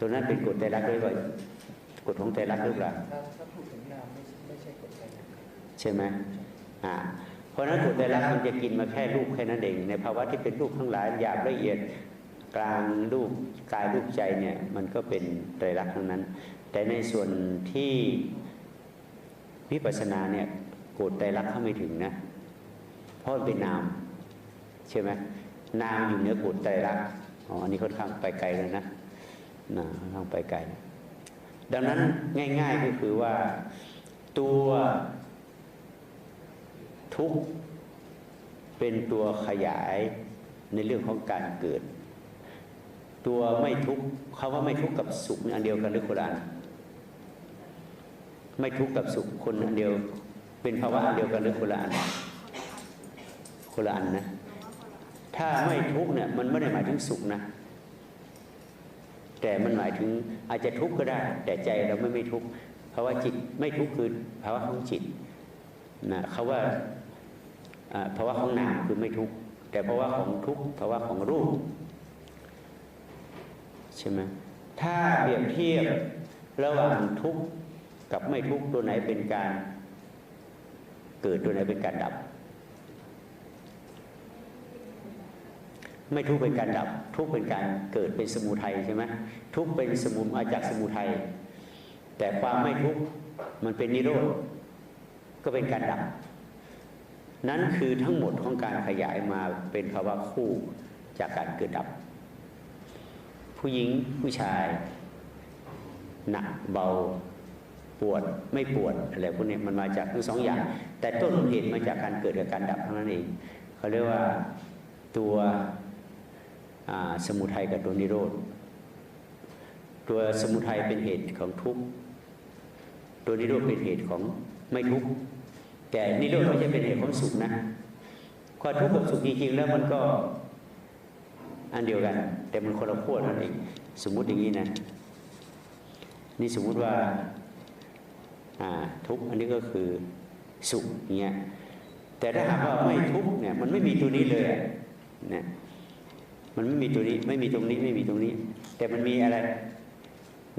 ตัวนั้นเป็นกฎไตรลักษณ์ด้วยว่ากฎของไตรลักหรือเปล่าถ้าพูดถึงนามไม่ใช่กฎใจรับใช่ไหมอ่าเพราะนั้นกฎไตรลักมันจะกินมาแค่รูปแค่นั้นเอง ในภาวะที่เป็นรูปทั้งหลายหยาบละเอียดกลางรูปกายรูปใจเนี่ยมันก็เป็นไตรลักทั้งนั้น แต่ในส่วนที่วิปัสสนาเนี่ยกฎไตรลักเข้าไม่ถึงนะเพราะเป็นนามใช่ไหมนามอยู่เหนือกฎไตรลักอ๋ออันนี้ค่อนข้างไปไกลเลยนะ นะค่อนข้างไปไกล ดังนั้นง่าย ๆก็คือว่าตัวทุกข์เป็นตัวขยายในเรื่องของการเกิด ตัวไม่ทุกข์คำว่าไม่ทุกข์กับสุขอันเดียวกันหรือคนละอันไม่ทุกข์กับสุขคนอันเดียว เป็นภาวะอันเดียวกันหรือคนละอันคนละอันนะถ้าไม่ทุกข์เนี่ยมันไม่ได้หมายถึงสุขนะ แต่มันหมายถึงอาจจะทุกข์ก็ได้ แต่ใจเราไม่ไม่ทุกข์ภาะวะจิตไม่ทุกข์คือภาวะของจิตนะเขาว่าภาวะของนามคือไม่ทุกข์แต่ภาวะของทุกข์ภาวะของรูปใช่ไหมถ้าเปรียบเทียบระหว่างทุกข์กับไม่ทุกข์ตัวไหนเป็นการ เกิดตัวไหนเป็นการดับ ไม่ทุกเป็นการดับ ทุกเป็นการเกิดเป็นสมุทัยใช่ไหมทุกเป็นสมุมาจากสมุทัยแต่ความไม่ทุกมันเป็นนิโรธก็เป็นการดับ นั้นคือทั้งหมดของการขยายมาเป็นภาวะคู่จากการเกิดดับ ผู้หญิงผู้ชาย หนักเบาปวดไม่ปวดอะไรพวกนี้มันมาจากทั้งสองอย่าง แต่ต้นเหตุมาจากการเกิดกับการดับเท่านั้นเองเขาเรียกว่าตัว สมุทัยกับตัวนิโรธ ตัวสมุทัยเป็นเหตุของทุกข์ตัวนิโรธเป็นเหตุของไม่ทุกข์แต่นิโรธไม่ใช่เป็นเหตุของสุขนะความทุกข์กับสุขจริงๆแล้วมันก็อันเดียวกัน แต่มันคนละขั้วนั่นเองสมมุติอย่างนี้นะนี่สมมุติว่าทุกข์อันนี้ก็คือสุขเงี้ยแต่ถ้าหากว่าไม่ทุกข์เนี่ยมันไม่มีตัวนี้เลยนะ มันไม่มีตัวนี้ ไม่มีตรงนี้ไม่มีตรงนี้ แต่มันมีอะไร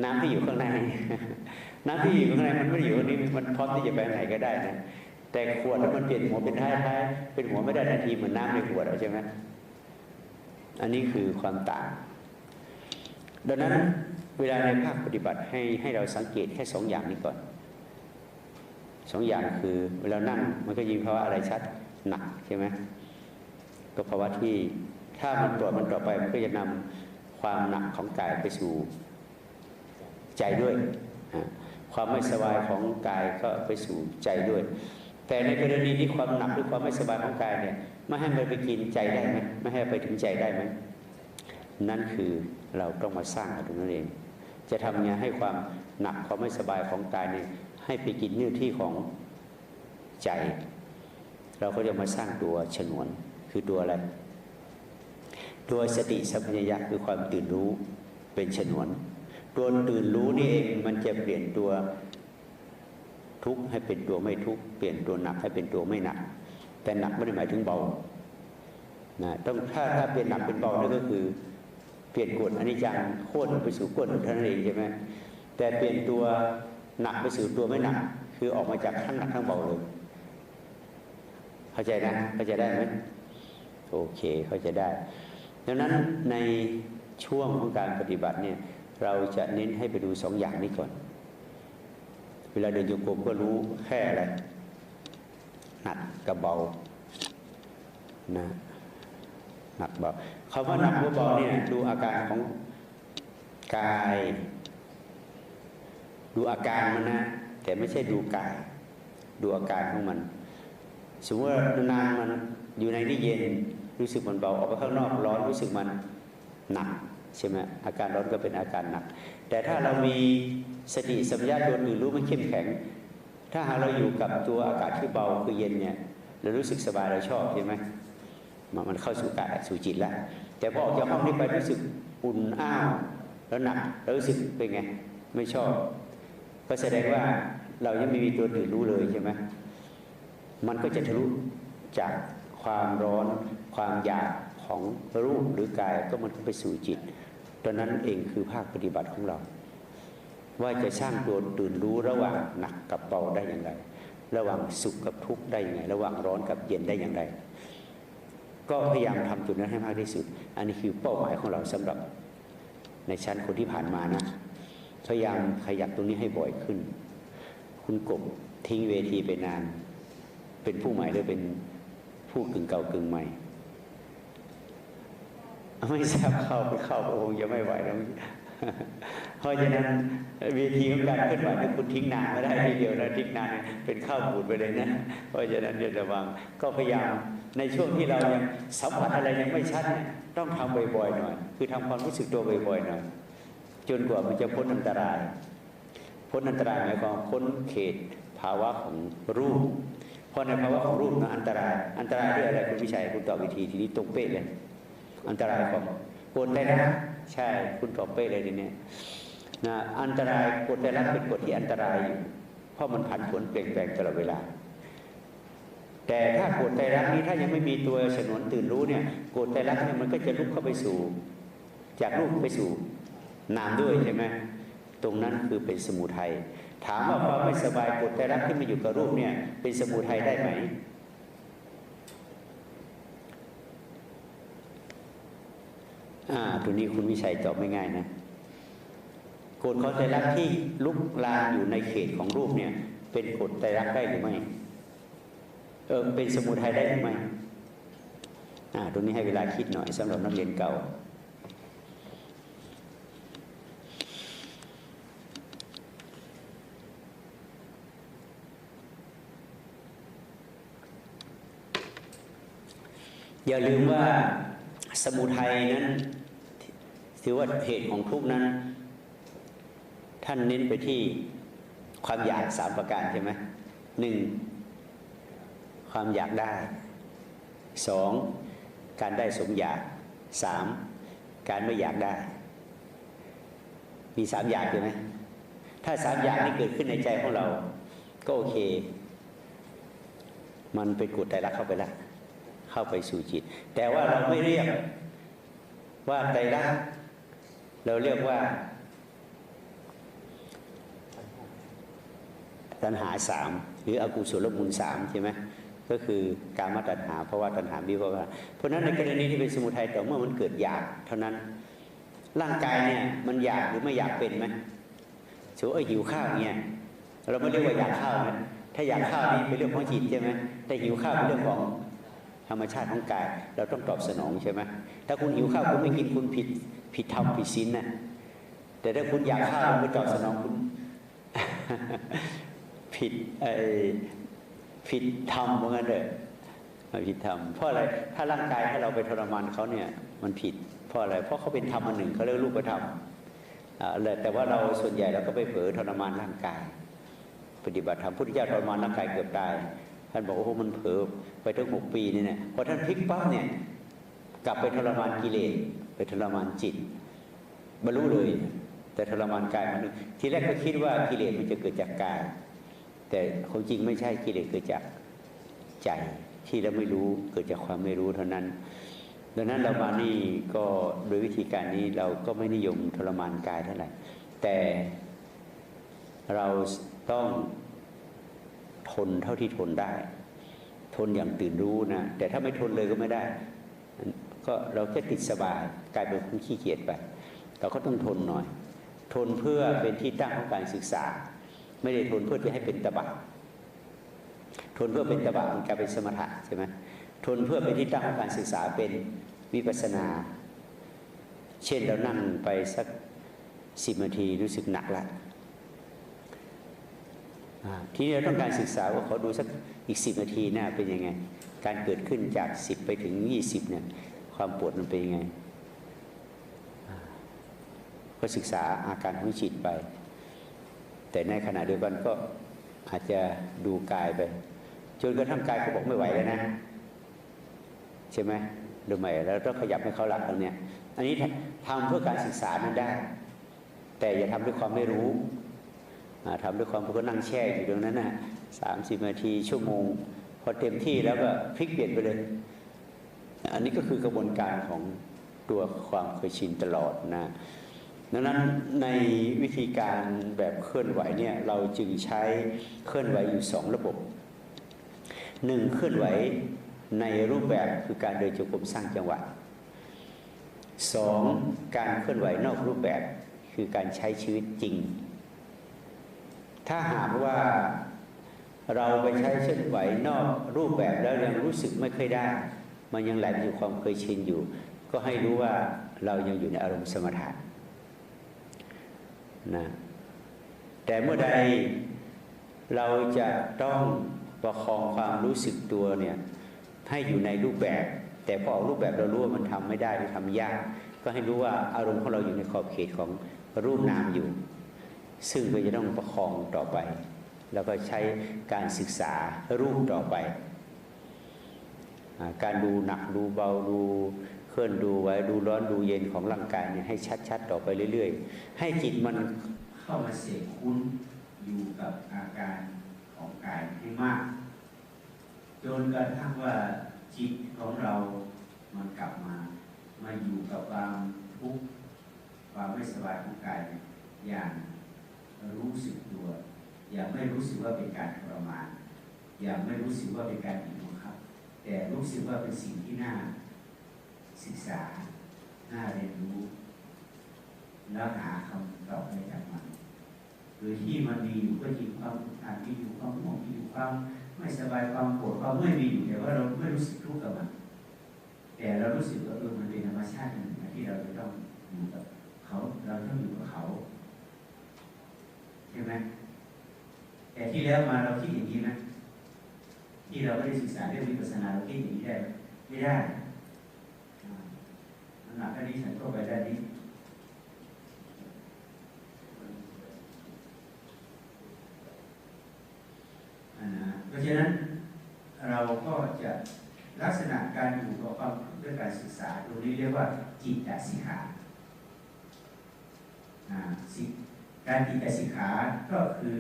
น้ำที่อยู่ข้างใน น้ำที่อยู่ข้างในมันไม่ได้อยู่ตรงนี้มันพร้อมที่จะไปไหนก็ได้นะแต่ขวดแล้วมันเปลี่ยนหัวเป็นท้ายท้ายเป็นหัวไม่ได้ทันทีเหมือนน้ำในขวดใช่ไหมอันนี้คือความต่าง ดังนั้นเวลาในภาคปฏิบัติให้ให้เราสังเกตแค่สองอย่างนี้ก่อนสองอย่างคือเวลานั่งมันก็ยิงภาวะอะไรชัดหนักใช่ไหมก็ภาวะที่ ถ้ามันตรวจมันต่อไปมันก็จะนำความหนักของกายไปสู่ใจด้วยอ่าความไม่สบายของกายก็ไปสู่ใจด้วย แต่ในกรณีที่ความหนักหรือความไม่สบายของกายเนี่ยไม่ให้มันไปกินใจได้ไหมไม่ให้ไปถึงใจได้ไหมนั่นคือเราต้องมาสร้างกันตรงนั้นเอง จะทำยังไงให้ความหนักความไม่สบายของกายเนี่ยให้ไปกินเนื้อที่ของใจ เราก็จะมาสร้างตัวฉนวนคือตัวอะไร ตัวสติสัมปชัญญะคือความตื่นรู้เป็นฉนวน ตัวตื่นรู้นี่เองมันจะเปลี่ยนตัวทุกข์ให้เป็นตัวไม่ทุกข์เปลี่ยนตัวหนักให้เป็นตัวไม่หนัก แต่หนักไม่ได้หมายถึงเบานะต้องถ้าถ้าเปลี่ยนหนักเป็นเบานั่นก็คือเปลี่ยนกฎอนิจจังโค่นไปสู่กฎเท่านั้นเองใช่ไหมแต่เปลี่ยนตัวหนักไปสู่ตัวไม่หนัก คือออกมาจากทั้งหนักทั้งเบาเลยเข้าใจนะเข้าใจได้ไหมโอเคเข้าใจได้ ดังนั้นในช่วงของการปฏิบัติเนี่ยเราจะเน้นให้ไปดูสองอย่างนี้ก่อน เวลาเดินโยกมก็รู้แค่อะไรหนักกับเบานะหนักเบาคำว่าหนักหรือเบาเนี่ยดูอาการของกาย ดูอาการมันนะแต่ไม่ใช่ดูกาย ดูอาการของมันสมมติว่านานมันอยู่ในที่เย็น รู้สึกมันเบาออกไปข้างนอกร้อนรู้สึกมันหนักใช่ไหมอาการร้อนก็เป็นอาการหนัก แต่ถ้าเรามีสติสัมปชัญญะตัวอื่นรู้มันเข้มแข็ง ถ้าหาเราอยู่กับตัวอากาศที่เบาคือเย็นเนี่ยเรารู้สึกสบายเราชอบใช่ไหมมันมันเข้าสู่กายสู่จิตแล้วแต่พอออกจากห้องนี้ไปรู้สึกอุ่นอ้าวแล้วหนักแล้วรู้สึกเป็นไงไม่ชอบ ก็แสดงว่าเรายังไม่มีตัวตื่นรู้เลยใช่ไหมมันก็จะทะลุจากความร้อน ความอยากของรูปหรือกายก็มันไปสู่จิตตอนนั้นเองคือภาคปฏิบัติของเรา ว่าจะสร้างตัวตื่นรู้ระหว่างหนักกับเบาได้อย่างไร ระหว่างสุขกับทุกข์ได้อยังไงระหว่างร้อนกับเย็นได้อย่างไร ก็พยายามทำจุดนั้นให้มากที่สุด อันนี้คือเป้าหมายของเราสำหรับในชั้นคนที่ผ่านมานะพยายามขยับตรงนี้ให้บ่อยขึ้น คุณกบทิ้งเวทีไปนาน เป็นผู้ใหม่หรือเป็นผู้กึ่งเก่ากึ่งใหม่ ไม่ทราบเข้าไปเข้าพระองค์จะไม่ไหวแล้วเพราะฉะนั้นเวทีของการเคลื่อนไหวนี่คุณทิ้งนานไม่ได้ทีเดียวนะทิ้งนานเป็นข้าวบูดไปเลยนะ เพราะฉะนั้นเดี๋ยวระวังก็พยายามในช่วงที่เรายังสัมผัสอะไรยังไม่ชัดต้องทำบ่อยๆหน่อย คือทำความรู้สึกตัวบ่อยๆหน่อยจนกว่ามันจะพ้นอันตราย พ้นอันตรายหมายความพ้นเขตภาวะของรูป เพราะในภาวะของรูปนั้นอันตราย อันตรายด้วยอะไรคุณวิชัยคุณตอบวิธีทีนี้ตรงเป๊ะเลย อันตรายของกฎไตรลักษณ์ใช่คุณตอบเป๊ะเลยทีนี้นะอันตรายกฎไตรลักษณ์เป็นกฎที่อันตรายอยู่เพราะมันผันผวนเปลี่ยนแปลงตลอดเวลา แต่ถ้ากฎไตรลักษณ์นี้ถ้ายังไม่มีตัวฉนวนตื่นรู้เนี่ยกฎไตรลักษณ์เนี่ยมันก็จะลุกเข้าไปสู่ จากรูปไปสู่นามด้วยใช่ไหมตรงนั้นคือเป็นสมุทัยถามว่าความไม่สบายกฎไตรลักษณ์ที่มาอยู่กับรูปเนี่ยเป็นสมุทัยได้ไหม อ่าตัวนี้คุณวิชัยตอบไม่ง่ายนะกฎของไตรลักษณ์ที่ลุกลามอยู่ในเขตของรูปเนี่ย เป็นกฎไตรลักษณ์ได้หรือไม่เออเป็นสมุทัยได้หรือไม่อ่าตรงนี้ให้เวลาคิดหน่อยสำหรับนักเรียนเก่าอย่าลืมว่าสมุทัยนั้น ถือว่าเหตุของทุกนั้น ท่านเน้นไปที่ความอยากสามประการใช่ไหมหนึ่งความอยากได้สองการได้สมอยากสามการไม่อยากได้ มีสามอย่างใช่ไหมถ้าสามอย่างนี้เกิดขึ้นในใจของเรา ก็โอเค มันเป็นกฎไตรลักเข้าไปแล้วเข้าไปสู่จิต แต่ว่าเราไม่เรียกว่าไตรลัก เราเรียกว่า ตัณหาสามหรืออกุศลมูลสามใช่ไหมก็คือการมาตัณหาเพราะว่าตัณหาวิภาวะเพราะฉะนั้นในกรณีที่เป็นสมุทัยแต่เมื่อมันเกิดอยาก เท่านั้นร่างกายเนี่ยมันอยากหรือไม่อยากเป็นไหมสมมติว่าหิวข้าวเนี่ยเราไม่เรียกว่าอยากข้าวนะถ้าอยากข้าวนี่เป็นเรื่องของจิตใช่ไหมแต่หิวข้าวเป็นเรื่องของ ธรรมชาติของกาย เราต้องตอบสนองใช่ไหมถ้าคุณหิวข้าวคุณไม่กินคุณผิดผิดธรรมผิดศีลนะแต่ถ้าคุณอยากข้าวคุณไม่ตอบสนองคุณผิดไอ้ผิดธรรมเหมือนกันเลยผิดธรรมเพราะอะไรถ้าร่างกายถ้าเราไปทรมานเขาเนี่ย มันผิด เพราะอะไรเพราะเขาเป็นธรรมอันหนึ่งเขาเรียกรูปธรรมอ่าแต่ว่าเราส่วนใหญ่เราก็ไปเผลอทรมานร่างกาย ปฏิบัติธรรมพุทธเจ้าทรมานร่างกายเกือบตาย ท่านบอกว่าโอ้โหมันเผลอไปถึงหกปีนี่เนี่ยพอท่านพลิกปั๊บเนี่ยกลับไปทรมานกิเลสไปทรมานจิตบรรลุเลย แต่ทรมานกายมันทีแรกก็คิดว่ากิเลสมันจะเกิดจากกาย แต่ความจริงไม่ใช่กิเลสเกิดจากใจที่เราไม่รู้เกิดจากความไม่รู้เท่านั้น ดังนั้นเรามานี่ก็โดยวิธีการนี้เราก็ไม่นิยมทรมานกายเท่าไหร่แต่เราต้อง ทนเท่าที่ทนได้ ทนอย่างตื่นรู้นะแต่ถ้าไม่ทนเลยก็ไม่ได้ ก็เราแค่ติดสบายกลายเป็นคนขี้เกียจไป เราก็ต้องทนหน่อย ทนเพื่อเป็นที่ตั้งของการศึกษา ไม่ได้ทนเพื่อจะให้เป็นตบะทนเพื่อเป็นตบะมันกลายเป็นสมถะใช่ไหมทนเพื่อเป็นที่ตั้งของการศึกษาเป็นวิปัสนา เช่นเรานั่งไปสักสิบนาทีรู้สึกหนักละ ทีนี้เราต้องการศึกษาว่าเขาดูสักอีกสิบนาทีหน้าเป็นยังไง การเกิดขึ้นจากสิบไปถึงยี่สิบเนี่ย ความปวดมันเป็นยังไงก็ศึกษาอาการของจิตไป แต่ในขณะเดียวกันก็อาจจะดูกายไปจนกระทั่งกายเขาบอกไม่ไหวแล้วนะ ใช่ไหมหรือไม่แล้วต้องขยับให้เขารักตรงเนี้ยอันนี้ทำเพื่อการศึกษานั้นได้ แต่อย่าทำด้วยความไม่รู้ อ่าทำด้วยความก็นั่งแช่อยู่ตรงนั้นนะสามสิบนาทีชั่วโมง พอเต็มที่แล้วก็พลิกเปลี่ยนไปเลย อันนี้ก็คือกระบวนการของตัวความเคยชินตลอดนะดังนั้นในวิธีการแบบเคลื่อนไหวเนี่ยเราจึงใช้เคลื่อนไหวอยู่สองระบบหนึ่งเคลื่อนไหวในรูปแบบคือการเดินจงกรมสร้างจังหวะสองการเคลื่อนไหวนอกรูปแบบคือการใช้ชีวิตจริง ถ้าหากว่าเราไปใช้เคลื่อนไหวนอกรูปแบบแล้วยังรู้สึกไม่เคยได้ มันยังแหลมอยู่ความเคยชินอยู่ ก็ให้รู้ว่าเรายังอยู่ในอารมณ์สมถะนะแต่เมื่อใดเราจะต้องประคองความรู้สึกตัวเนี่ยให้อยู่ในรูปแบบ แต่พอออกรูปแบบเรารู้ว่ามันทำไม่ได้หรือทำยาก ก็ให้รู้ว่าอารมณ์ของเราอยู่ในขอบเขตของรูปนามอยู่ ซึ่งก็จะต้องประคองต่อไป แล้วก็ใช้การศึกษารูปต่อไปอการดูหนักดูเบาดูเคลื่อนดูไว้ดูร้อนดูเย็นของร่างกายเนี่ยให้ชัดๆ ต่อไปเรื่อย ๆ ให้จิตมันเข้ามาเสกคุ้นอยู่กับอาการของกายให้มาก จนกระทั่งว่าจิตของเรามันกลับมามาอยู่กับความทุกข์ความไม่สบายของกายอย่าง รู้สึกตัว อย่าไม่รู้สึกว่าเป็นการทรมาน อย่าไม่รู้สึกว่าเป็นการบีบบังคับ แต่รู้สึกว่าเป็นสิ่งที่น่าศึกษา น่าเรียนรู้ แล้วหาคำตอบในจากมันโดยที่มันมีอยู่ก็จริงความอาจมีอยู่ความห่วงมีอยู่ความไม่สบายความปวดความเมื่อยมีอยู่แต่ว่าเราไม่รู้สึกทุกข์กับมัน แต่เรารู้สึกว่าเออมันเป็นธรรมชาติหนึ่งที่เราจะต้องอยู่กับเขาเราต้องอยู่กับเขา ใช่ไหมแต่ที่แล้วมาเราคิดอย่างนี้ไหมที่เราไม่ได้ศึกษาเรื่องวิปัสสนาเราคิดอย่างนี้ได้ไหมไม่ได้ขนาน้ำหนักด้านนี้ฉันก็ไปด้านนี้ อ่าเพราะฉะนั้นเราก็จะลักษณะการอยู่กับความทุกข์ด้วยการศึกษาตรงนี้เรียกว่าจิตตสิกขาอ่าสิ การจิตตสิกขาก็คือ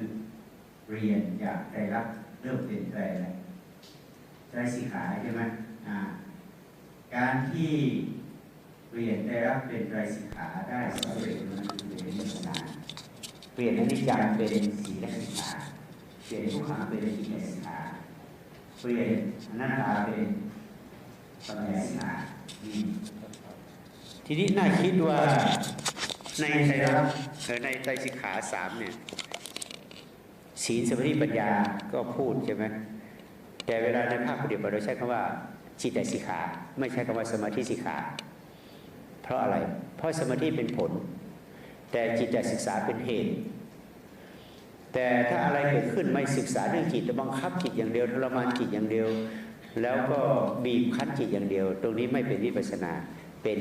เรียนอย่างใจรักเริ่มเป็นใจอะไรใจสิกขาใช่ไหมอ่าการที่เปลี่ยนใจรักเป็นใจสิกขาได้สำเร็จนั้นคือเรียนวิปัสนาเปลี่ยนนิจจังเป็นสีลสิกขาเปลี่ยนทุกขังเป็นอิเลสิกขาเปลี่ยนอนัตตาเป็นปัญญาสิกขาทีนี้น่าคิดว่า ในไตรลักษณ์เอ่อในไตรสิกขาสามเนี่ยศีลสมาธิปัญญาก็พูดใช่ไหมแต่เวลาในภาคปฏิบัติเราใช้คำว่าจิตตสิกขา ไม่ใช้คำว่าสมาธิสิกขา เพราะอะไร เพราะสมาธิเป็นผล แต่จิตตศึกษาเป็นเหตุ แต่ถ้าอะไรเกิดขึ้นไม่ศึกษาเรื่องจิตจะบังคับจิตอย่างเดียวทรมานจิตอย่างเดียว แล้วก็บีบคั้นจิตอย่างเดียว ตรงนี้ไม่เป็นวิปัสสนาเป็น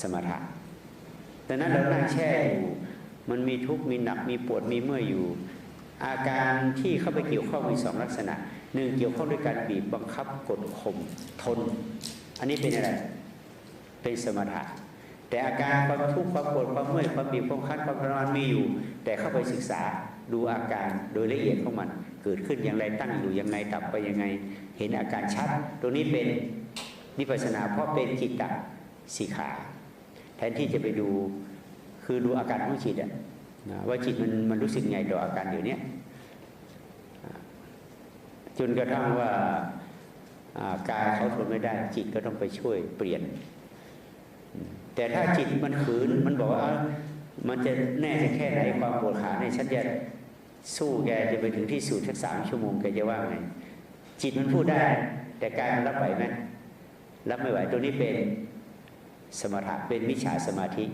สมถะ ดังนั้นเรานั่งแช่อยู่มันมีทุกข์มีหนักมีปวดมีเมื่อยอยู่ อาการที่เข้าไปเกี่ยวข้องมีสองลักษณะหนึ่งเกี่ยวข้องด้วยการบีบบังคับกดข่มทน อันนี้เป็นอะไร เป็นสมถะแต่อาการความทุกข์ความปวดความเมื่อยความบีบความคั้นความทรมานมีอยู่ แต่เข้าไปศึกษาดูอาการโดยละเอียดของมัน เกิดขึ้นอย่างไรตั้งอยู่อย่างไรดับไปยังไง เห็นอาการชัด ตรงนี้เป็นนิพพานาเพราะเป็นจิตตสิกขา แทนที่จะไปดูคือดูอาการของจิตอะนะว่าจิตมันมันรู้สึกไงต่ออาการอยู่เนี้ยอ่าจนกระทั่งว่าอ่ากายเขาทนไม่ได้ จิตก็ต้องไปช่วยเปลี่ยน แต่ถ้าจิตมันขืนมันบอกว่าเอ้ามันจะแน่จะแค่ไหนความปวดขาเนี่ยฉันจะสู้แกจะไปถึงที่สุดสักสามชั่วโมงแกจะว่าไงจิตมันพูดได้ แต่กายมันรับไหวไหมรับไม่ไหวตัวนี้เป็น สมถะเป็นมิจฉาสมาธิ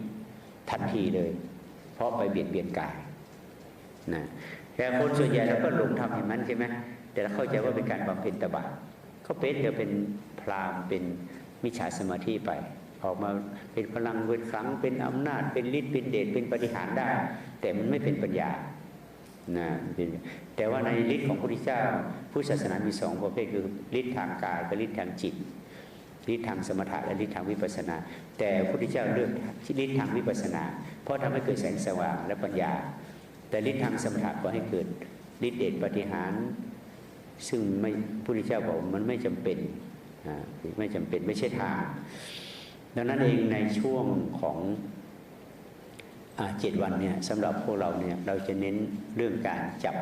ทันทีเลย เพราะไปเบียดเบียนกายนะแต่คนส่วนใหญ่เราก็หลงทำอย่างนั้นใช่ไหมแต่เราเข้าใจว่าเป็นการบำเพ็ญตบะก็เป็นเดี๋ยวเป็นพรามเป็นมิจฉาสมาธิไป ออกมาเป็นพลังเป็นครั้งเป็นอำนาจ เป็นฤทธิ์เป็นเดชเป็นปฏิหารได้ แต่มันไม่เป็นปัญญานะแต่ว่าในฤทธิ์ของพระพุทธเจ้าพุทธศาสนามีสองประเภทคือฤทธิ์ทางกายกับฤทธิ์ทางจิต ฤทธิ์ทางสมถะและฤทธิ์ทางวิปัสสนา แต่พระพุทธเจ้าเลือกฤทธิ์ทางวิปัสสนา เพราะทำให้เกิดแสงสว่างและปัญญา แต่ฤทธิ์ทางสมถะก็ให้เกิดฤทธิ์เดชปฏิหาร ซึ่งไม่พระพุทธเจ้าบอกมันไม่จำเป็นไม่จำเป็นไม่ใช่ทาง ดังนั้นเองในช่วงของเจ็ดวันเนี่ยสำหรับพวกเราเนี่ยเราจะเน้นเรื่องการจับ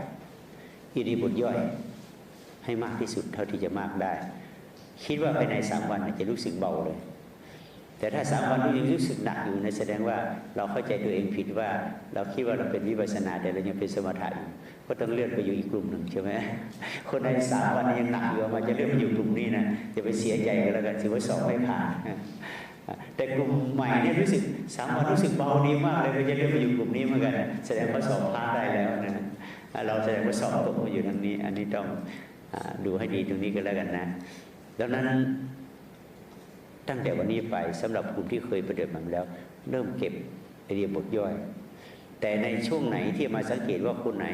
อิริยาบทย่อยให้มากที่สุดเท่าที่จะมากได้ คิดว่าภายในสามวันจะรู้สึกเบาเลย แต่ถ้าสามวันนี้ยังรู้สึกหนักอยู่นะแสดงว่าเราเข้าใจตัวเองผิดว่า เราคิดว่าเราเป็นวิปัสสนาแต่เรายังเป็นสมถะอยู่ก็ต้องเลื่อนไปอยู่อีกกลุ่มหนึ่งใช่ไหมคนในสามวันยังหนักอยู่มันจะเลื่อนไปอยู่กลุ่มนี้นะจะไปเสียใจกันแล้วกันถือว่าสอบไม่ผ่านแต่กลุ่มใหม่เนี่ยรู้สึกสามวันรู้สึกเบาดีมากเลยมันจะเลื่อนไปอยู่กลุ่มนี้เหมือนกัน แสดงว่าสอบผ่านได้แล้วนะเราแสดงว่าสอบตกมาอยู่ทางนี้ อันนี้ต้องดูให้ดีตรงนี้ก็แล้วกันนะ ดังนั้นตั้งแต่วันนี้ไปสำหรับกลุ่มที่เคยปฏิบัติมาแล้ว เริ่มเก็บไอเดียบทย่อย แต่ในช่วงไหนที่มาสังเกตว่าคนไหน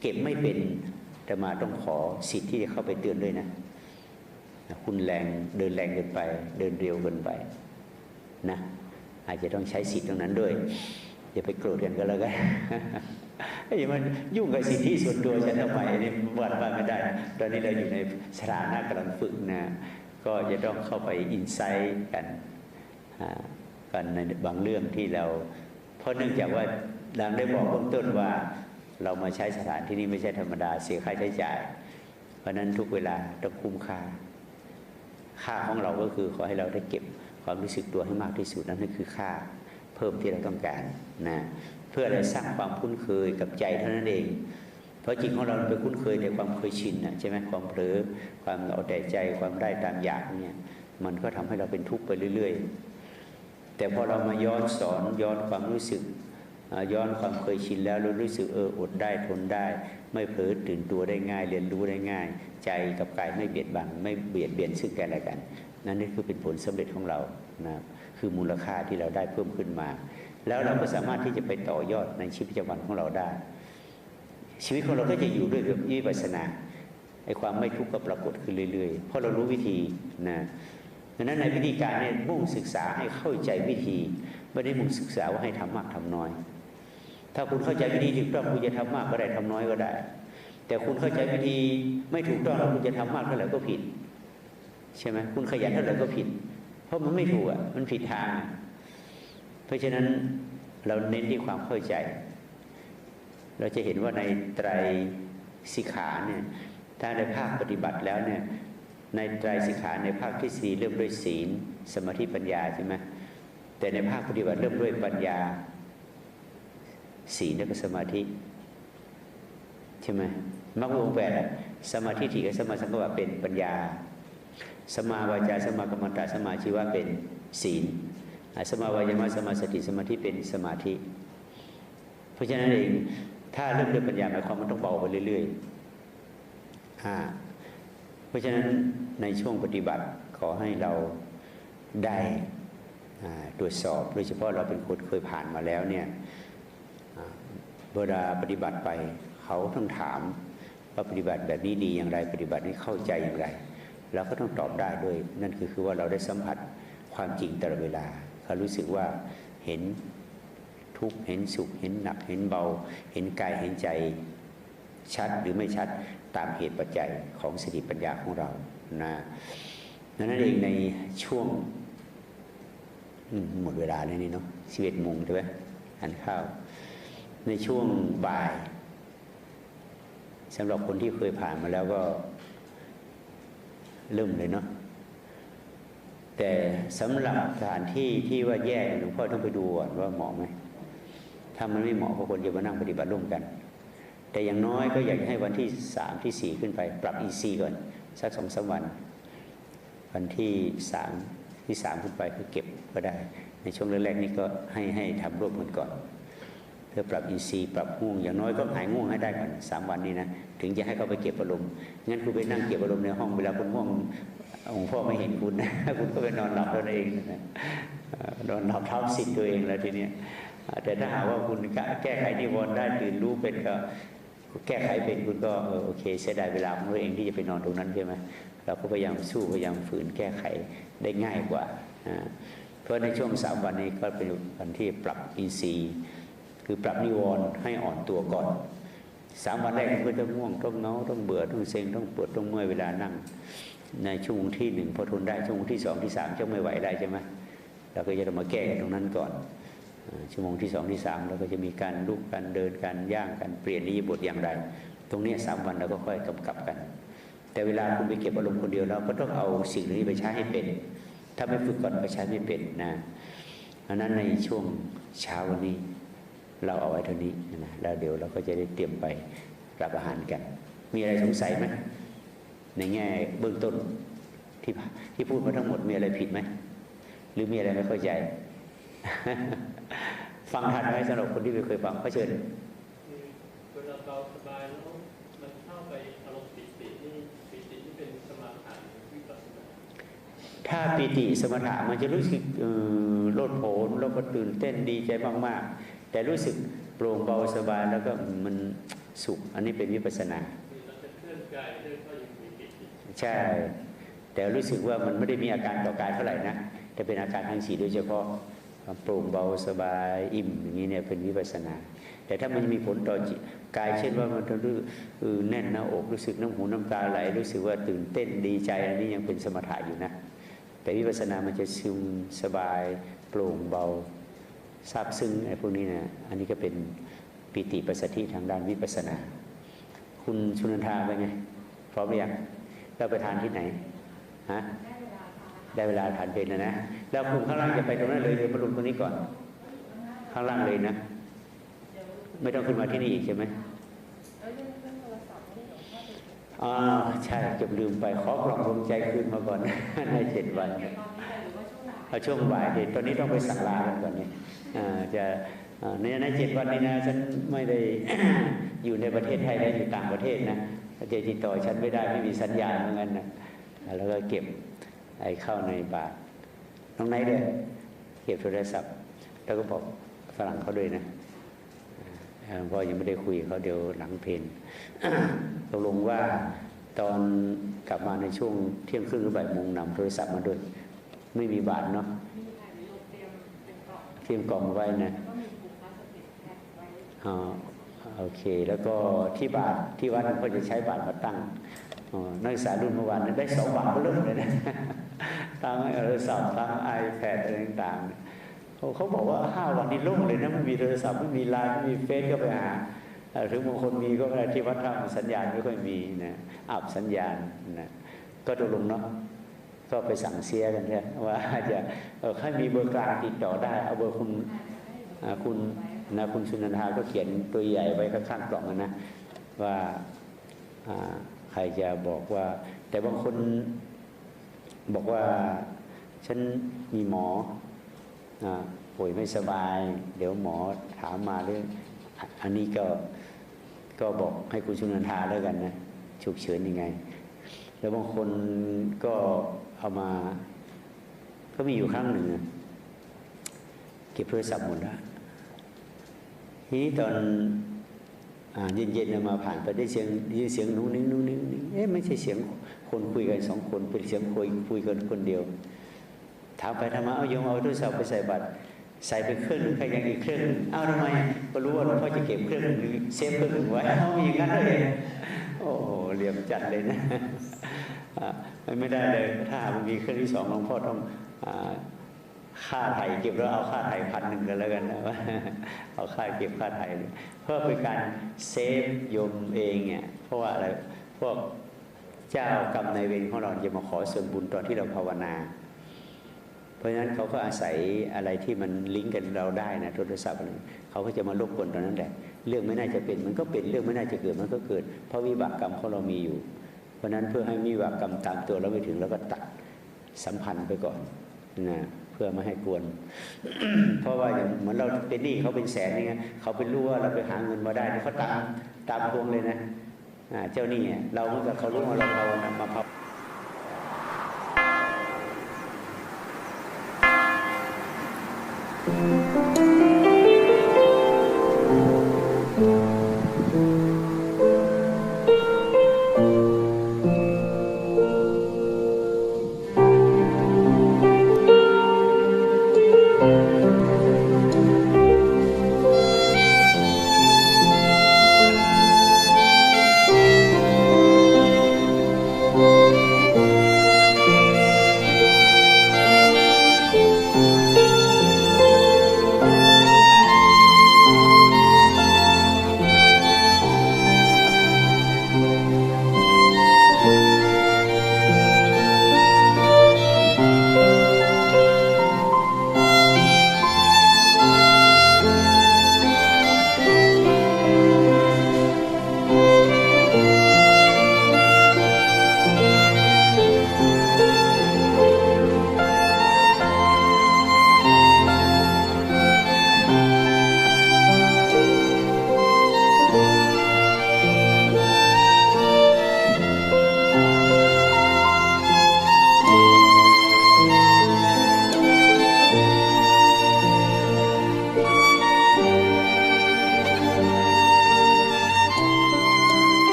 เก็บไม่เป็นแต่มาต้องขอสิทธิ์ที่จะเข้าไปเตือนด้วยนะ คุณแรงเดินแรงเกินไป เดินเร็วเกินไปนะอาจจะต้องใช้สิทธิ์ตรงนั้นด้วยอย่าไปโกรธกันก็แล้วกัน ไอ้มันยุ่งกับสิทธิส่วนตัวฉันทำไมนี่วัดว่าไม่ได้ ตอนนี้เราอยู่ในสถานะกำลังฝึกนะ ก็จะต้องเข้าไปอินไซต์กันกันในบางเรื่องที่เรา เพราะเนื่องจากว่าดังได้บอกเบื้องต้นว่าเรามาใช้สถานที่นี้ไม่ใช่ธรรมดาเสียค่าใช้จ่าย เพราะนั้นทุกเวลาต้องคุ้มค่า ค่าของเราก็คือขอให้เราได้เก็บความรู้สึกตัวให้มากที่สุดนั่นคือค่า เพิ่มที่เราต้องการนะ เพื่ออะไรสร้างความคุ้นเคยกับใจเท่านั้นเอง เพราะจิตของเราไปคุ้นเคยในความเคยชินนะใช่ไหมความเผลอความเอาแต่ใจความได้ตามอยากเนี่ยมันก็ทำให้เราเป็นทุกข์ไปเรื่อย ๆ แต่พอเรามาย้อนสอนย้อนความรู้สึกย้อนความเคยชินแล้วเรารู้สึกเอออดได้ทนได้ ไม่เผลอตื่นตัวได้ง่าย เรียนรู้ได้ง่าย ใจกับกายไม่เบียดบังไม่เบียดเบียนซึ่งกันและกัน นั่นนี่คือเป็นผลสำเร็จของเรานะคือมูลค่าที่เราได้เพิ่มขึ้นมา แล้วเราก็สามารถที่จะไปต่อยอดในชีวิตประจำวันของเราได้ ชีวิตของเราก็จะอยู่ด้วยกับวิปัสสนาไอ้ความไม่ทุกข์ก็ปรากฏขึ้นเรื่อยๆ เพราะเรารู้วิธีนะดังนั้นในวิธีการเนี่ยมุ่งศึกษาให้เข้าใจวิธี ไม่ได้มุ่งศึกษาว่าให้ทำมากทำน้อย ถ้าคุณเข้าใจวิธีถูกต้องคุณจะทำมากก็ได้ทำน้อยก็ได้ แต่คุณเข้าใจวิธีไม่ถูกต้องแล้วคุณจะทำมากเท่าไหร่ก็ผิด ใช่ไหมคุณขยันเท่าไหร่ก็ผิด เพราะมันไม่ถูกอะมันผิดทาง ราะฉะนั้นเราเน้นที่ความเข้าใจ เราจะเห็นว่าในไตรสิกขาเนี่ยถ้าในภาคปฏิบัติแล้วเนี่ยในไตรสิกขาในภาคที่สี่เริ่มด้วยศีล สมาธิปัญญาใช่ไหมแต่ในภาคปฏิบัติเริ่มด้วยปัญญา ศีลและก็สมาธิใช่ไหมมรรคองแปดสมาธิถี่กับสมาสังกปะเป็นปัญญา สมาวาจาสมากรรมตาสมาชีวะเป็นศีล สมาวายามะสมาสติสมาธิเป็นสมาธิ เพราะฉะนั้นเองถ้าเริ่มด้วยปัญญาหมายความมันต้องเบาไปเรื่อยๆเพราะฉะนั้นในช่วงปฏิบัติขอให้เราได้ตรวจสอบโดยเฉพาะเราเป็นคนเคยผ่านมาแล้วเนี่ยเวลาปฏิบัติไปเขาต้องถามว่าปฏิบัติแบบนี้ดีอย่างไร ปฏิบัตินี้เข้าใจอย่างไรเราก็ต้องตอบได้ด้วย นั่นคือคือว่าเราได้สัมผัสความจริงตลอดเวลา เขารู้สึกว่าเห็นทุกข์เห็นสุข เห็นหนักเห็นเบา เห็นกายเห็นใจชัดหรือไม่ชัดตามเหตุปัจจัยของสติปัญญาของเรานะดังนั้นเองในช่วงหมดเวลาเลยนี่เนาะสิบเอ็ดโมงใช่ไหมหันข้าว ในช่วงบ่ายสำหรับคนที่เคยผ่านมาแล้วก็เริ่มเลยเนาะ แต่สำหรับสถานที่ที่ว่าแย่หลวงพ่อต้องไปดูก่อนว่าเหมาะไหมถ้ามันไม่เหมาะก็ควรจะมานั่งปฏิบัติร่วมกัน แต่อย่างน้อยก็อยากให้วันที่สามที่สี่ขึ้นไป ปรับอีซีก่อนสักสองสาวัน วันที่สามที่สามขึ้นไปก็เก็บก็ได้ ในช่วงแรกๆนี้ก็ให้ให้ทำร่วมกันก่อนเพื่อปรับอินทรีปรับง่วงอย่างน้อยก็หายง่วงให้ได้ก่อนสามวันนี้นะถึงจะให้เขาไปเก็บอารมณ์งั้นคุณไปนั่งเก็บอารมณ์ในห้องเวลาคุณง่วง องค์พ่อไม่เห็นคุณนะคุณก็ไปนอนหลับตัวเองนะนอนหลับทับสิทธิ์ตัวเองแล้วทีนี้แต่ถ้าหากว่าคุณแก้ไขนิวรณ์ได้ตื่นรู้เป็นก็แก้ไขเป็นคุณก็โอเคเสียดายเวลาของตัวเองที่จะไปนอนตรงนั้นใช่ไหมเราก็พยายามสู้พยายามฝืนแก้ไขได้ง่ายกว่า เพราะในช่วงสามวันนี้ก็เป็นวันที่ปรับอินทรีย์คือปรับนิวรณ์ให้อ่อนตัวก่อนสามวันแรกก็จะง่วงต้องเงาต้องเบื่อต้องเซ็งต้องปวดต้องเมื่อยเวลานั่ง ในชั่วโมงที่หนึ่งพอทนได้ชั่วโมงที่สองที่สามจะไม่ไหวได้ใช่ไหมเราก็จะต้องมาแก้กันตรงนั้นก่อนชั่วโมงที่สองที่สามเราก็จะมีการลุกการเดินการย่างการเปลี่ยนนิยบทอย่างไร ตรงนี้สามวันเราก็ค่อยกำกับกัน แต่เวลาคุณไปเก็บอารมณ์คนเดียวเราก็ต้องเอาสิ่งนี้ไปใช้ให้เป็น ถ้าไม่ฝึกก่อนก็ใช้ไม่เป็นนะอันนั้นในช่วงเช้าวันนี้เราเอาไว้เท่านี้นะแล้วเดี๋ยวเราก็จะได้เตรียมไปรับอาหารกัน มีอะไรสงสัยไหม ในแง่เบื้องต้นที่ที่พูดมาทั้งหมดมีอะไรผิดไหมหรือมีอะไรไม่เข้าใจ ฟังทันไหมสำหรับคนที่ไม่เคยฟังก็เชิญคือเวลาเบาสบายแล้วมันเข้าไปอารมณ์ปิตินี่ปิตินี่เป็นสมาธิหรือวิปัสสนาถ้าปีติสมถะมันจะรู้สึกเอ่อโลดโผนแล้วก็ตื่นเต้นดีใจมาก ๆ แต่รู้สึกโปร่งเบาสบายแล้วก็มันสุข อันนี้เป็นวิปัสสนา ใช่ แต่รู้สึกว่ามันไม่ได้มีอาการต่อกายเท่าไหร่นะแต่เป็นอาการทางสีโดยเฉพาะความโปร่งเบาสบายอิ่มอย่างนี้เนี่ยเป็นวิปัสนา แต่ถ้ามันมีผลต่อจิตกายเช่นว่ามันรู้อแน่นหน้าอกรู้สึกน้ำหูน้ำตาไหล รู้สึกว่าตื่นเต้นดีใจอันนี้ยังเป็นสมถะอยู่นะ แต่วิปัสนามันจะซึมสบาย โปร่งเบาซาบซึ้งไอ้พวกนี้นะอันนี้ก็เป็นปิติปัสสธิทางด้านวิปัสสนา คุณชุนันทาเป็นไงพร้อมหรือยัง เราไปทานที่ไหนฮะได้เวลาทานเป็นแล้วนะแล้วกลุ่มข้างล่างจะไปตรงนั้นเลยเดี๋ยวมาลงตรงนี้ก่อน ข้างล่างเลยนะ ไม่ต้องขึ้นมาที่นี่อีกใช่ไหมอ่าใช่เกือบลืมไปขอกล่องดวงใจคืนมาก่อนในเจ็ดวันเอาช่วงบ่ายเดี๋ยวตอนนี้ต้องไปสั่งลากันก่อนเนี่ยอ่าจะในในเจ็ดวันนี้นะฉันไม่ได้อยู่ในประเทศไทยนะอยู่ต่างประเทศนะ ถ้าจะติดต่อฉันไม่ได้ไม่มีสัญญาณเหมือนกันนะแล้วก็เก็บไอ้เข้าในบาทน้องไนท์ด้วยเก็บโทรศัพท์ แล้วก็บอกฝรั่งเขาด้วยนะอ่าเพราะยังไม่ได้คุยกับเขาเดี๋ยวหลังเพลนตกลงว่าตอนกลับมาในช่วงเที่ยงครึ่งหรือบ่ายโมงนำโทรศัพท์มาด้วย ไม่มีบาทเนาะเตรียมกล่องไว้นะอ๋อ โอเค แล้วก็ที่บาทที่วัดก็จะใช้บาทมาตั้งนักศึกษารุ่นเมื่อวานนั้นได้สองบาทก็เริ่มเลยนะตั้งโทรศัพท์ตั้งไอแพดอะไรต่างๆเขาบอกว่าห้าวันนี้โล่งเลยนะไม่มีโทรศัพท์ไม่มีไลน์ไม่มีเฟซก็ไปหาเอ่อถึงบางคนมีก็ไม่ได้ที่วัดท่าสัญญาณไม่ค่อยมีนะอับสัญญาณนะก็ตกลงเนาะก็ไปสั่งเสียกันเนี่ยว่าจะเออให้มีเบอร์กลางติดต่อได้ เอาเบอร์คุณคุณ นะคุณสุนันทาก็เขียนตัวใหญ่ไว้ข้างๆกล่องนะว่าใครจะบอกว่า แต่บางคนบอกว่าฉันมีหมอป่วยไม่สบาย เดี๋ยวหมอถามมาเรื่องอันนี้ก็ก็บอกให้คุณสุนันทาแล้วกันนะฉุกเฉินยังไง แล้วบางคนก็เอามา ก็มีอยู่ครั้งหนึ่งเก็บโทรศัพท์หมดแล้ว ทีนี้ตอนอเย็นๆเนี่ยมาผ่านไปได้เสียงยินเสียงนู้นนิ้งนู้นนิ้งนิ้งเอ๊ะไม่ใช่เสียงคนคุยกันสองคนเป็นเสียงคุยคุยกันคนเดียวถามไปทำไมเอาโยมเอาโทรศัพท์ไปใส่บัตรใส่ไปเครื่องนึงใครยังอีกเครื่องเอ้าทำไมก็รู้ว่าหลวงพ่อจะเก็บเครื่องหนึงหรือเซฟเครื่องนึงไว้เอาอย่างนั้นเลยโอ้โหเหลี่ยมจัดเลยนะไม่ได้เลยถ้ามันมีเครื่องที่สองหลวงพ่อต้องอา ค่าไถ่เก็บแล้วเอาค่าไถ่พันหนึ่งกันแล้วกันนะเอาค่าเก็บค่าไถ่เลยเพื่อเป็นการเซฟยมเองเนี่ยเพราะว่าอะไรพวกเจ้ากรรมนายเวรของเราจะมาขอส่วนบุญตอนที่เราภาวนา เพราะฉะนั้นเขาก็อาศัยอะไรที่มันลิงก์กันเราได้นะโทรศัพท์อะไรเขาก็จะมารบกวนตอนนั้นแหละเรื่องไม่น่าจะเป็นมันก็เป็นเรื่องไม่น่าจะเกิดมันก็เกิด เพราะวิบากกรรมของเรามีอยู่ เพราะฉะนั้นเพื่อให้มีวิบากกรรมตามตัวเราไม่ถึงแล้วก็ตัดสัมพันธ์ไปก่อนนะื่อไม่ให้กวน เพราะว่าอย่างเหมือนเราเป็นหนี้เขาเป็นแสนเนี้ยเขาเป็นรู้ว่าเราไปหาเงินมาได้เขาตามตามทวงเลยนะเจ้าหนี้เราเมื่อเขารู้ว่าเราเอามาพับอืม